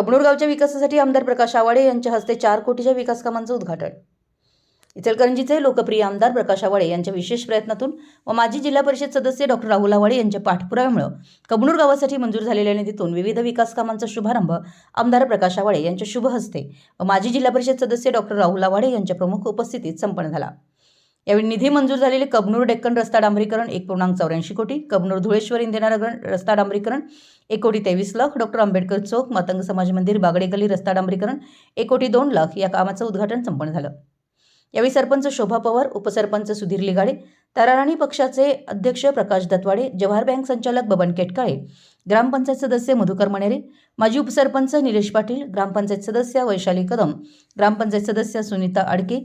कबनूर गावच्या विकासासाठी आमदार प्रकाश आवाडे यांच्या हस्ते चार कोटीच्या विकास कामांचं उद्घाटन. इचलकरंजीचे लोकप्रिय आमदार प्रकाश आवाडे यांच्या विशेष प्रयत्नातून व माजी जिल्हा परिषद सदस्य डॉक्टर राहुल आवाडे यांच्या पाठपुराव्यामुळे कबनूर गावासाठी मंजूर झालेल्या निधीतून विविध विकास कामांचा शुभारंभ आमदार प्रकाश आवाडे यांच्या शुभ हस्ते व माजी जिल्हा परिषद सदस्य डॉक्टर राहुल आवाडे यांच्या प्रमुख उपस्थितीत संपन्न झाला. यावेळी निधी मंजूर झालेले कबनूर डेक्कन रस्ता डांबरीकरण एक पूर्णांक चौऱ्याऐंशी कोटी कबनूर धुळेश्वर इंदिरानगर रस्ता डांबरीकरण एक कोटी तेवीस लाख डॉक्टर आंबेडकर चौक मातंग समाज मंदिर बागडेगली रस्ता डांबरीकरण एक कोटी दोन लाख या कामाचं उद्घाटन संपन्न झालं. यावेळी सरपंच शोभा पवार उपसरपंच सुधीर लिगाडे ताराराणी पक्षाचे अध्यक्ष प्रकाश दत्वाडे जवाहर बँक संचालक बबन केटकाळे ग्रामपंचायत सदस्य मधुकर मणेरे माजी उपसरपंच निलेश पाटील ग्रामपंचायत सदस्य वैशाली कदम ग्रामपंचायत सदस्य सुनीता आडके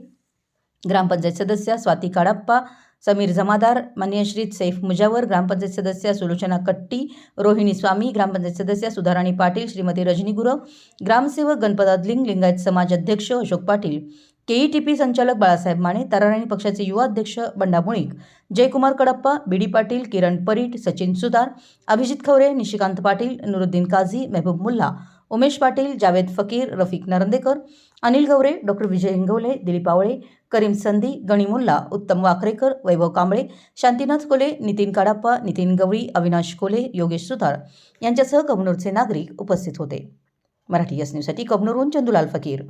ग्रामपंचायत सदस्य स्वाती काडाप्पा समीर जमादार मान्यश्रीत सैफ मुजावर ग्रामपंचायत सदस्य सुलोचना कट्टी रोहिणी स्वामी ग्रामपंचायत सदस्य सुधाराणी पाटील श्रीमती रजनी गुरव ग्रामसेवक गणपत अदलिंग लिंगायत समाज अध्यक्ष अशोक पाटील. केईटीपी संचालक बाळासाहेब माने ताराराणी पक्षाचे युवा अध्यक्ष बंडा मुळीक जयकुमार कडप्पा बीडी पाटील किरण परीट सचिन सुतार अभिजित खवरे निशिकांत पाटील नुरुद्दीन काझी मेहबूब मुल्ला. उमेश पाटील जावेद फकीर रफिक नरंदेकर अनिल गवरे डॉक्टर विजय हिंगवले दिलीप आवळे करीम संधी गणिमुल्ला उत्तम वाखरेकर वैभव कांबळे शांतीनाथ कोले नितीन काडाप्पा नितीन गवळी अविनाश कोले योगेश सुतार यांच्यासह कबनूरचे नागरिक उपस्थित होते. मराठी यस न्यूजसाठी कबनूरहून चंदुलाल फकीर.